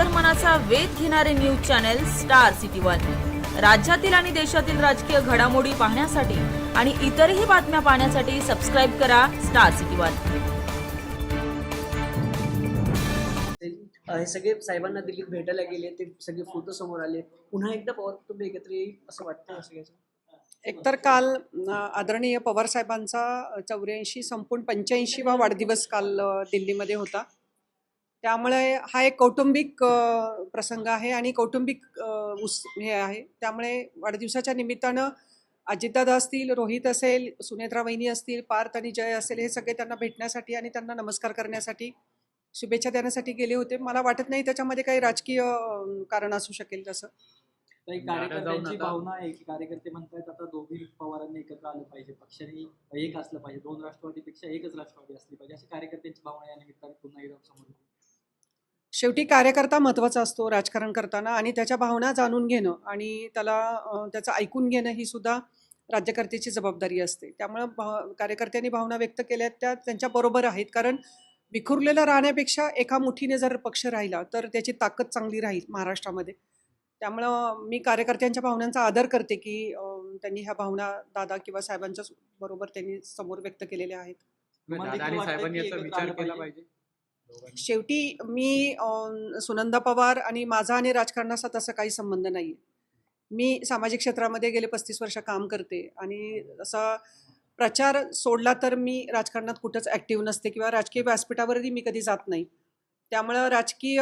अंतर्मनाचा वेध घेणारे news channel star city one. राज्यातील आणि देशातील राजकीय घडामोडी पाहण्यासाठी आणि इतरही बातम्या पाहण्यासाठी सबस्क्राईब करा स्टार सिटी वन. हे सगळे साहेबांना दिल्लीत भेटायला गेले ते सगळे फोटो समोर आले. पुन्हा एकदा पवार कुटुंब एकत्र येईल असं वाटतं सगळ्याचं? एकतर काल आदरणीय पवार साहेबांचा चौऱ्याऐंशी संपूर्ण पंच्याऐंशीवा वाढदिवस काल दिल्लीमध्ये होता. त्यामुळे हा एक कौटुंबिक प्रसंग आहे आणि कौटुंबिक उस हे आहे. त्यामुळे वाढदिवसाच्या निमित्तानं अजितदादा असतील रोहित असेल सुनेत्रा वहिनी असतील पार्थ आणि जय असेल हे सगळे त्यांना भेटण्यासाठी आणि त्यांना नमस्कार करण्यासाठी शुभेच्छा देण्यासाठी गेले होते. मला वाटत नाही त्याच्यामध्ये काही राजकीय कारण असू शकेल तसं. कार्यकर्त्यांची भावना आहे की कार्यकर्ते म्हणतात आता दोघी पवारांनी एकत्र आलं पाहिजे. पक्षाने एक असलं पाहिजे. दोन राष्ट्रवादीपेक्षा एकच राष्ट्रवादी असली पाहिजे. अशी कार्यकर्त्यांची भावना या निमित्ताने पुन्हा एकदा समोर. शेवटी कार्यकर्ता महत्त्वाचा असतो राजकारण करताना आणि त्याच्या भावना जाणून घेणं आणि त्याला त्याचं ऐकून घेणं ही सुद्धा राज्यकर्त्याची जबाबदारी असते. त्यामुळं भा कार्यकर्त्यांनी भावना व्यक्त केल्या त्या त्यांच्या बरोबर आहेत. कारण विखुरलेला राहण्यापेक्षा एका मुठीने जर पक्ष राहिला तर त्याची ताकद चांगली राहील महाराष्ट्रामध्ये. त्यामुळं मी कार्यकर्त्यांच्या भावनांचा आदर करते की त्यांनी ह्या भावना दादा किंवा साहेबांच्या बरोबर त्यांनी समोर व्यक्त केलेल्या आहेत. शेवटी मी सुनंदा पवार आणि माझा आणि राजकारणाचा तसा काही संबंध नाही मी सामाजिक क्षेत्रामध्ये गेले पस्तीस वर्ष काम करते आणि असा प्रचार सोडला तर मी राजकारणात कुठंच ॲक्टिव्ह नसते किंवा राजकीय व्यासपीठावरही मी कधी जात नाही. त्यामुळं राजकीय